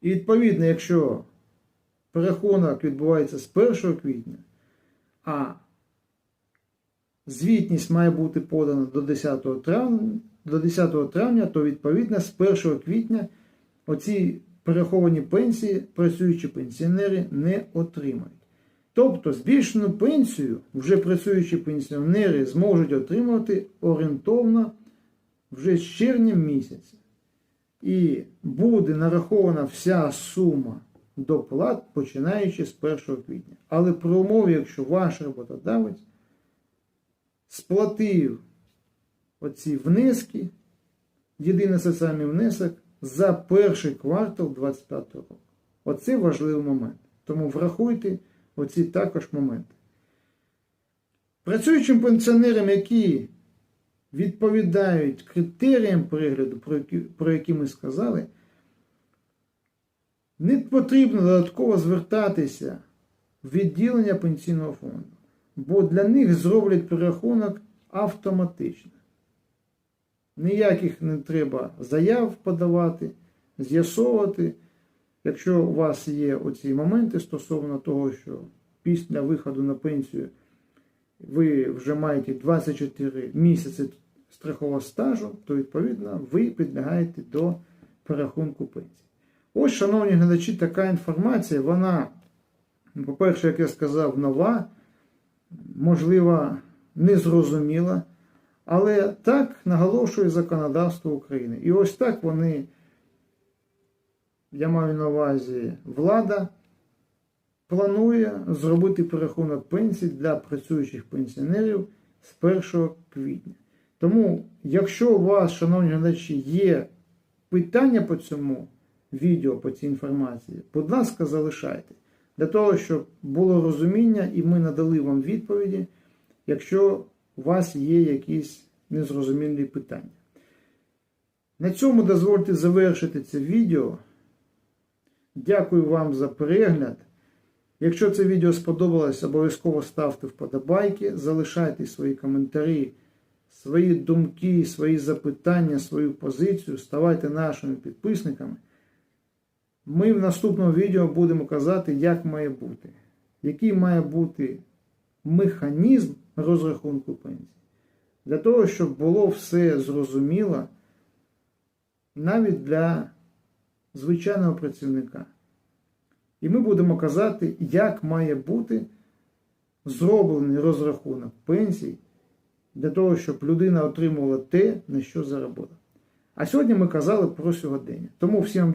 І відповідно, якщо перерахунок відбувається з 1 квітня, а звітність має бути подана до 10 травня, до 10 травня, то відповідно з 1 квітня оці перераховані пенсії працюючі пенсіонери не отримають. Тобто збільшену пенсію вже працюючі пенсіонери зможуть отримувати орієнтовно вже з червня місяця. І буде нарахована вся сума доплат, починаючи з 1 квітня. Але при умові, якщо ваш роботодавець сплатив оці внески, єдиний соціальний внесок за перший квартал 2025 року. Оце важливий момент. Тому врахуйте оці також моменти. Працюючим пенсіонерам, які відповідають критеріям перегляду, про які, ми сказали, не потрібно додатково звертатися в відділення пенсійного фонду, бо для них зроблять перерахунок автоматично. Ніяких не треба заяв подавати, з'ясовувати. Якщо у вас є оці моменти стосовно того, що після виходу на пенсію ви вже маєте 24 місяці страхового стажу, то відповідно ви підлягаєте до перерахунку пенсії. Ось, шановні глядачі, така інформація, вона, по-перше, як я сказав, нова, можливо, незрозуміла, але так наголошує законодавство України. І ось так вони, я маю на увазі, влада планує зробити перерахунок пенсій для працюючих пенсіонерів з 1 квітня. Тому, якщо у вас, шановні глядачі, є питання по цьому відео, по цій інформації, будь ласка, залишайте. Для того, щоб було розуміння і ми надали вам відповіді, якщо у вас є якісь незрозумілі питання. На цьому дозвольте завершити це відео. Дякую вам за перегляд. Якщо це відео сподобалось, обов'язково ставте вподобайки, залишайте свої коментарі, свої думки, свої запитання, свою позицію, ставайте нашими підписниками. Ми в наступному відео будемо казати, як має бути, який має бути механізм розрахунку пенсії. Для того, щоб було все зрозуміло навіть для звичайного працівника. І ми будемо казати, як має бути зроблений розрахунок пенсій для того, щоб людина отримувала те, на що заробила. А сьогодні ми казали про сьогодення. Тому всім